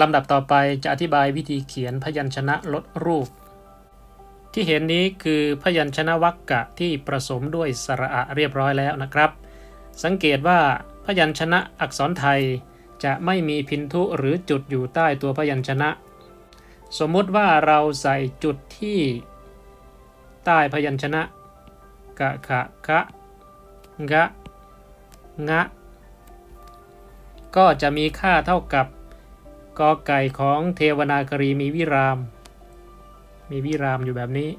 ลำดับต่อไปจะอธิบายวิธีเขียนพยัญชนะลดรูป ที่เห็นนี้คือพยัญชนะวรรกะที่ผสมด้วยสระอะเรียบร้อยแล้วนะครับ สังเกตว่าพยัญชนะอักษรไทยจะไม่มีพินทุหรือจุดอยู่ใต้ตัวพยัญชนะ สมมติว่าเราใส่จุดที่ ใต้พยัญชนะกะขะคะงะงะ ก็จะมีค่าเท่ากับ กอไก่ของเทวนาครีมีวิราม มีวิรามอยู่แบบนี้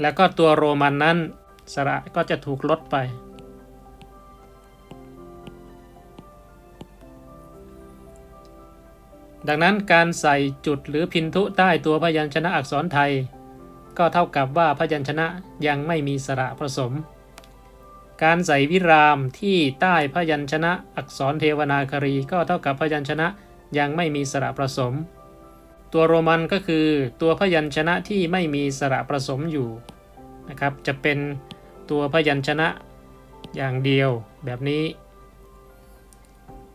แล้วก็ตัวโรมันนั้นสระก็จะถูกลดไป ดังนั้นการใส่จุดหรือพินทุใต้ตัวพยัญชนะอักษรไทย ก็เท่ากับว่าพยัญชนะยังไม่มีสระผสม การใส่วิรามที่ใต้พยัญชนะอักษรเทวนาครีก็เท่ากับพยัญชนะยังไม่มีสระผสม ตัวโรมันก็คือตัวพยัญชนะที่ไม่มีสระผสมอยู่นะครับ จะเป็นตัวพยัญชนะอย่างเดียวแบบนี้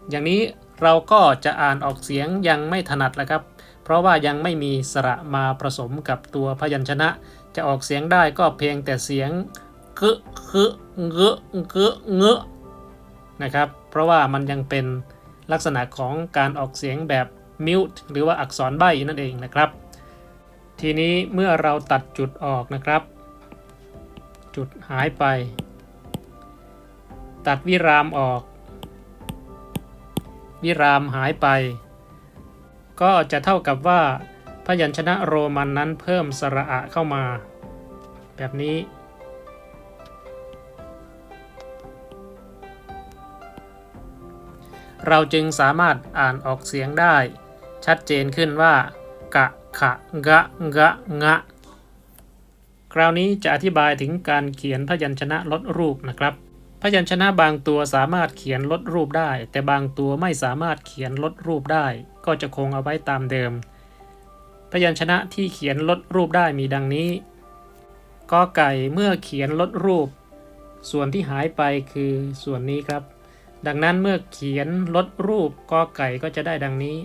อย่างนี้เราก็จะอ่านออกเสียงยังไม่ถนัดแล้วครับ เพราะว่ายังไม่มีสระมาผสมกับตัวพยัญชนะ จะออกเสียงได้ก็เพียงแต่เสียง กึคือเงะเงะเงะนะครับ เพราะว่ามันยังเป็นลักษณะของการออกเสียงแบบมิวต์หรือว่าอักษรใบ้นั่นเองนะครับ ทีนี้เมื่อเราตัดจุดออกนะครับ จุดหายไป ตัดวิรามออก วิรามหายไป ก็จะเท่ากับว่าพยัญชนะโรมันนั้นเพิ่มสระอะเข้ามา แบบนี้ เราจึงสามารถอ่านออกเสียงได้ ชัดเจนขึ้นว่ากะขะงะงะงะ คราวนี้จะอธิบายถึงการเขียนพยัญชนะลดรูปนะครับ พยัญชนะบางตัวสามารถเขียนลดรูปได้ แต่บางตัวไม่สามารถเขียนลดรูปได้ ก็จะคงเอาไว้ตามเดิม พยัญชนะที่เขียนลดรูปได้มีดังนี้กอไก่เมื่อเขียนลดรูป ส่วนที่หายไปคือส่วนนี้ครับ ดังนั้นเมื่อเขียนลดรูปกอไก่ก็จะได้ดังนี้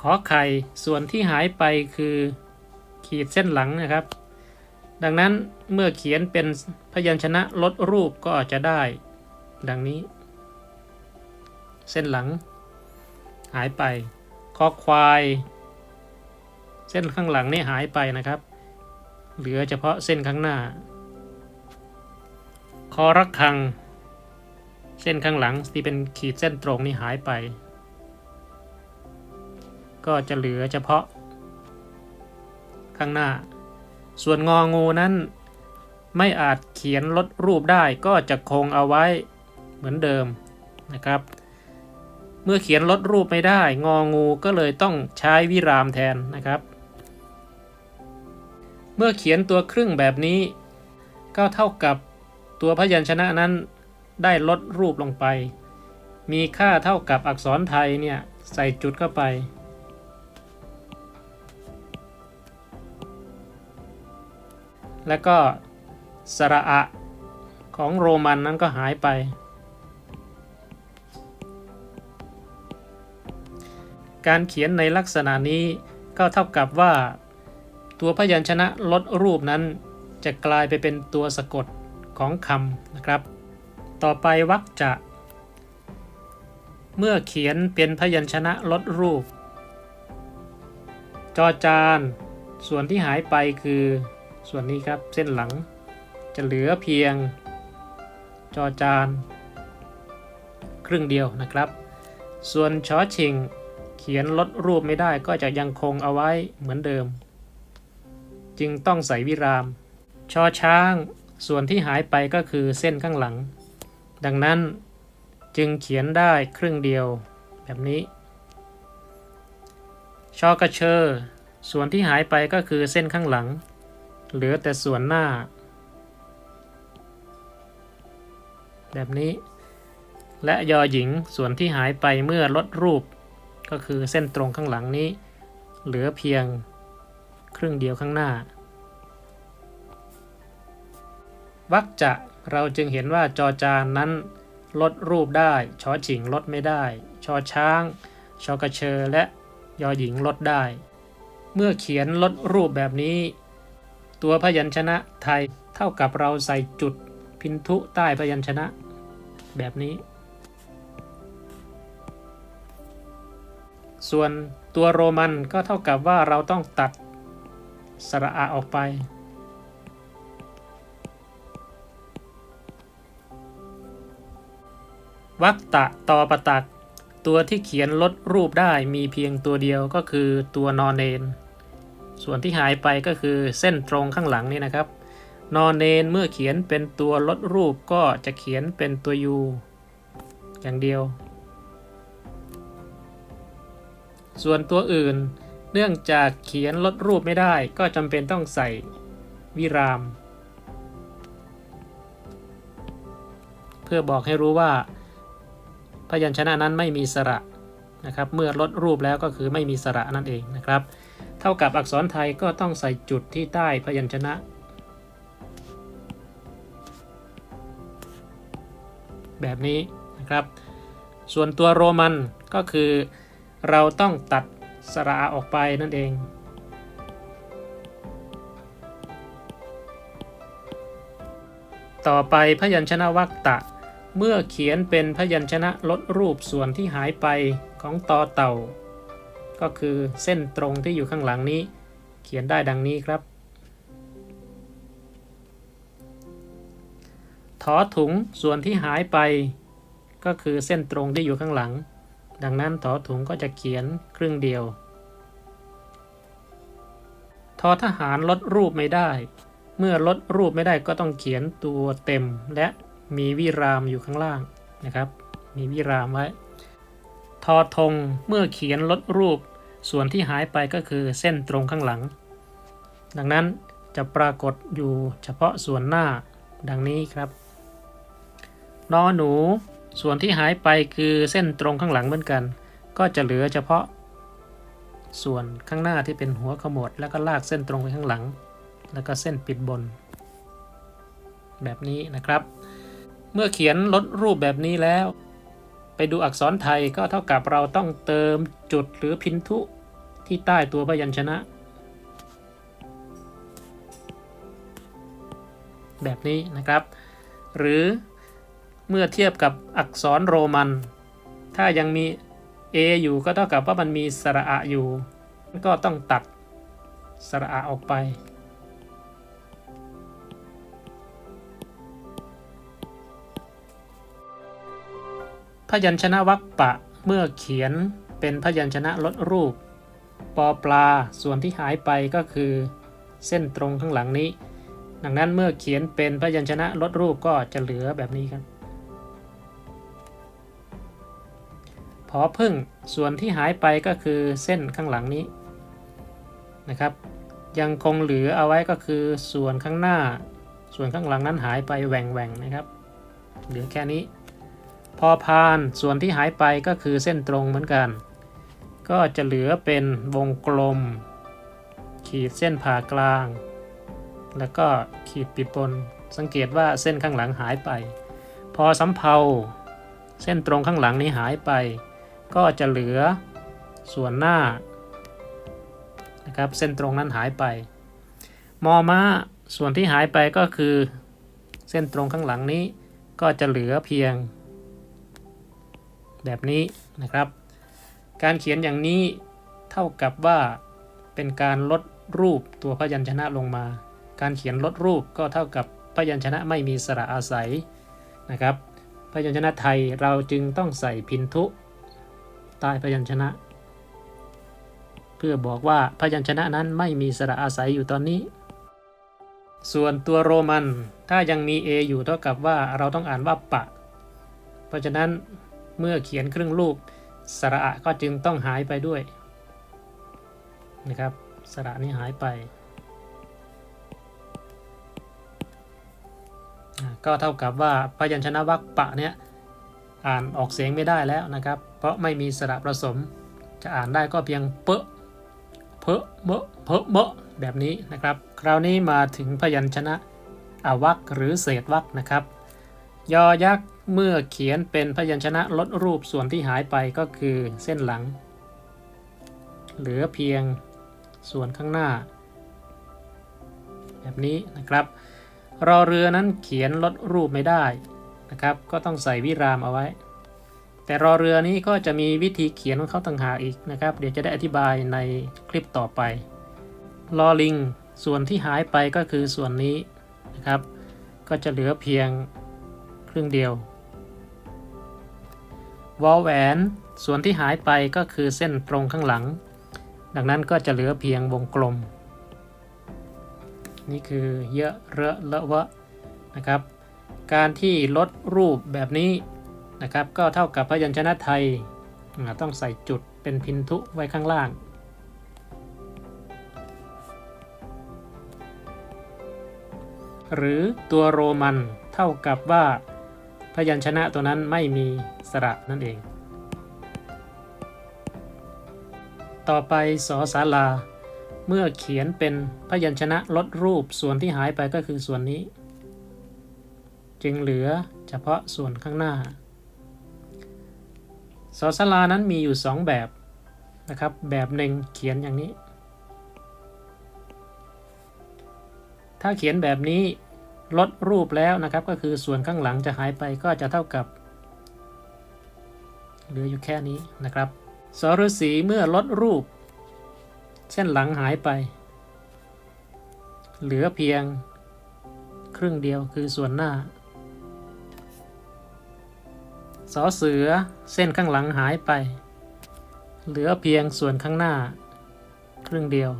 ขอไข่ส่วนที่หายไปคือขีดเส้นหลังนะครับ ดังนั้นเมื่อเขียนเป็นพยัญชนะลดรูปก็จะได้ ดังนี้ เส้นหลัง หายไปคอควาย เส้นข้างหลังนี่หายไปนะครับ เหลือเฉพาะเส้นข้างหน้า คอรักคัง เส้นข้างหลังที่เป็นขีดเส้นตรงนี่หายไป ก็จะเหลือเฉพาะ ข้างหน้า ส่วนงองูนั้น ไม่อาจเขียนลดรูปได้ก็จะคงเอาไว้เหมือนเดิมนะครับ เมื่อเขียนลดรูปไม่ได้ งองูก็เลยต้องใช้วิรามแทนนะครับ เมื่อเขียนตัวครึ่งแบบนี้ ก็เท่ากับ ตัวพยัญชนะนั้นได้ลดรูปลงไป มีค่าเท่ากับอักษรไทยเนี่ยใส่จุดเข้าไป แล้วก็สระอะของโรมันนั้นก็หายไป การเขียนในลักษณะนี้ก็เท่ากับว่า ตัวพยัญชนะลดรูปนั้นจะกลายไปเป็นตัวสะกด ของคำนะครับ ต่อไปวรรคจะ เมื่อเขียนเป็นพยัญชนะลดรูป จอจาน ส่วนที่หายไปคือส่วนนี้ครับเส้นหลัง จะเหลือเพียง จอจาน ครึ่งเดียวนะครับ ส่วนชอชิงเขียนลดรูปไม่ได้ก็จะยังคงเอาไว้เหมือนเดิม จึงต้องใส่วิราม ชอช้าง ส่วนที่หายไปก็คือเส้นข้างหลัง ดังนั้นจึงเขียนได้ครึ่งเดียวแบบนี้ ชอกระเชอส่วนที่หายไปก็คือเส้นข้างหลัง เหลือแต่ส่วนหน้า แบบนี้ และยอหญิงส่วนที่หายไปเมื่อลดรูป ก็คือเส้นตรงข้างหลังนี้ เหลือเพียงครึ่งเดียวข้างหน้า วักจะเราจึงเห็นว่าจอจานนั้นลดรูปได้ชอฉิงลดไม่ได้ ชอช้าง ชอกระเชอและยอหญิงลดได้ เมื่อเขียนลดรูปแบบนี้ ตัวพยัญชนะไทยเท่ากับเราใส่จุดพินทุใต้พยัญชนะ แบบนี้ ส่วนตัวโรมันก็เท่ากับว่าเราต้องตัดสระอาออกไป วักตะตอประตัก ตัวที่เขียนลดรูปได้มีเพียงตัวเดียวก็คือตัวนอนเนน ส่วนที่หายไปก็คือเส้นตรงข้างหลังนี่นะครับ นอนเนนเมื่อเขียนเป็นตัวลดรูปก็จะเขียนเป็นตัวยูอย่างเดียว ส่วนตัวอื่นเนื่องจากเขียนลดรูปไม่ได้ก็จำเป็นต้องใส่วิราม เพื่อบอกให้รู้ว่า พยัญชนะนั้นไม่มีสระนะครับ เมื่อลดรูปแล้วก็คือไม่มีสระนั่นเองนะครับ เท่ากับอักษรไทยก็ต้องใส่จุดที่ใต้พยัญชนะ แบบนี้นะครับ ส่วนตัวโรมันก็คือเราต้องตัดสระออกไปนั่นเองต่อไปพยัญชนะวรรคตะ เมื่อเขียนเป็นพยัญชนะลดรูปส่วนที่หายไปของตอเต่า ก็คือเส้นตรงที่อยู่ข้างหลังนี้ เขียนได้ดังนี้ครับถอถุงส่วนที่หายไป ก็คือเส้นตรงที่อยู่ข้างหลัง ดังนั้นถอถุงก็จะเขียนครึ่งเดียวทอทหารลดรูปไม่ได้ เมื่อลดรูปไม่ได้ก็ต้องเขียนตัวเต็มและ มีวิรามอยู่ข้างล่างนะครับ มีวิรามไว้ ทอทงเมื่อเขียนลดรูป ส่วนที่หายไปก็คือเส้นตรงข้างหลัง ดังนั้นจะปรากฏอยู่เฉพาะส่วนหน้าดังนี้ครับนอหนู ส่วนที่หายไปคือเส้นตรงข้างหลังเหมือนกัน ก็จะเหลือเฉพาะ ส่วนข้างหน้าที่เป็นหัวขมวดแล้วก็ลากเส้นตรงไปข้างหลัง แล้วก็เส้นปิดบน แบบนี้นะครับ เมื่อเขียนลดรูปแบบนี้แล้ว ไปดูอักษรไทยก็เท่ากับเราต้องเติมจุดหรือพินทุที่ใต้ตัวพยัญชนะ แบบนี้นะครับ หรือเมื่อเทียบกับอักษรโรมัน ถ้ายังมี A อยู่ก็เท่ากับว่ามันมีสระอะอยู่ ก็ต้องตัดสระอะออกไป พยัญชนะวรรคปะเมื่อเขียนเป็นพยัญชนะลดรูป ปอปลาส่วนที่หายไปก็คือ เส้นตรงข้างหลังนี้ ดังนั้นเมื่อเขียนเป็นพยัญชนะลดรูปก็จะเหลือแบบนี้ครับพอพึ่งส่วนที่หายไปก็คือเส้นข้างหลังนี้นะครับ ยังคงเหลือเอาไว้ก็คือส่วนข้างหน้า ส่วนข้างหลังนั้นหายไปแหว่งแหว่งๆนะครับ เหลือแค่นี้ พอพานส่วนที่หายไปก็คือเส้นตรงเหมือนกัน ก็จะเหลือเป็นวงกลม ขีดเส้นผ่ากลาง แล้วก็ขีดปิดบนสังเกตว่าเส้นข้างหลังหายไป พอสำเภาเส้นตรงข้างหลังนี้หายไป ก็จะเหลือส่วนหน้านะครับเส้นตรงนั้นหายไป มอม้าส่วนที่หายไปก็คือ เส้นตรงข้างหลังนี้ก็จะเหลือเพียง แบบนี้นะครับ การเขียนอย่างนี้เท่ากับว่าเป็นการลดรูปตัวพยัญชนะลงมา การเขียนลดรูปก็เท่ากับพยัญชนะไม่มีสระอาศัยนะครับ พยัญชนะไทยเราจึงต้องใส่พินทุใต้พยัญชนะ เพื่อบอกว่าพยัญชนะนั้นไม่มีสระอาศัยอยู่ตอนนี้ ส่วนตัวโรมันถ้ายังมี A อยู่เท่ากับว่าเราต้องอ่านว่าปะ เพราะฉะนั้น เมื่อเขียนครึ่งรูปสระอะก็จึงต้องหายไปด้วยนะครับสระนี้หายไป ก็เท่ากับว่าพยัญชนะวรรคปะเนี่ยอ่านออกเสียงไม่ได้แล้วนะครับ เพราะไม่มีสระผสม จะอ่านได้ก็เพียงเปะเพะเมะเพะเมะแบบนี้นะครับ คราวนี้มาถึงพยัญชนะอวักหรือเศษวักนะครับ ยอยักษ์ เมื่อเขียนเป็นพยัญชนะลดรูปส่วนที่หายไปก็คือเส้นหลัง เหลือเพียงส่วนข้างหน้า แบบนี้นะครับ รอเรือนั้นเขียนลดรูปไม่ได้นะครับ ก็ต้องใส่วิรามเอาไว้ แต่รอเรือนี้ก็จะมีวิธีเขียนของเขาต่างหากอีกนะครับ เดี๋ยวจะได้อธิบายในคลิปต่อไปลอลิง ส่วนที่หายไปก็คือส่วนนี้นะครับ ก็จะเหลือเพียงครึ่งเดียว วอลแหวน ส่วนที่หายไปก็คือเส้นตรงข้างหลัง ดังนั้นก็จะเหลือเพียงวงกลม นี่คือเยอะเระละวะนะครับ การที่ลดรูปแบบนี้นะครับก็เท่ากับพยัญชนะไทยต้องใส่จุดเป็นพินทุไว้ข้างล่าง หรือตัวโรมันเท่ากับว่า พยัญชนะตัวนั้นไม่มีสระนั่นเอง ต่อไปสอสาลา เมื่อเขียนเป็นพยัญชนะลดรูปส่วนที่หายไปก็คือส่วนนี้ จึงเหลือเฉพาะส่วนข้างหน้าสอสาลานั้นมีอยู่สองแบบนะครับ แบบหนึ่งเขียนอย่างนี้ ถ้าเขียนแบบนี้ ลดรูปแล้วนะครับ ก็คือส่วนข้างหลังจะหายไปก็จะเท่ากับ เหลืออยู่แค่นี้นะครับสรสีเมื่อลดรูป เส้นหลังหายไป เหลือเพียง ครึ่งเดียวคือส่วนหน้าสอเสือเส้นข้างหลังหายไป เหลือเพียงส่วนข้างหน้า ครึ่งเดียว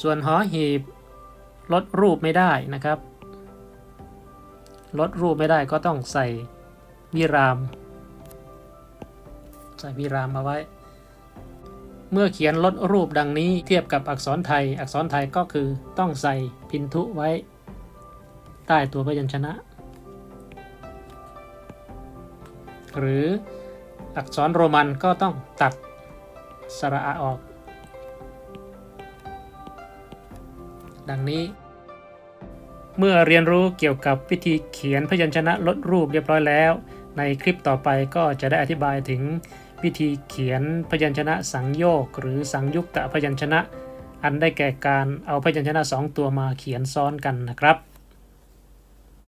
ส่วนหอหีบ ลดรูปไม่ได้นะครับ ลดรูปไม่ได้ก็ต้องใส่วิราม ใส่วิรามมาไว้ เมื่อเขียนลดรูปดังนี้เทียบกับอักษรไทย อักษรไทยก็คือต้องใส่พินทุไว้ ใต้ตัวพยัญชนะ หรืออักษรโรมันก็ต้องตัดสระอาออก ดังนี้ เมื่อเรียนรู้เกี่ยวกับวิธีเขียนพยัญชนะลดรูปเรียบร้อยแล้ว ในคลิปต่อไปก็จะได้อธิบายถึงวิธีเขียนพยัญชนะสังโยก หรือสังยุกตพยัญชนะ อันได้แก่การเอาพยัญชนะสองตัวมาเขียนซ้อนกันนะครับ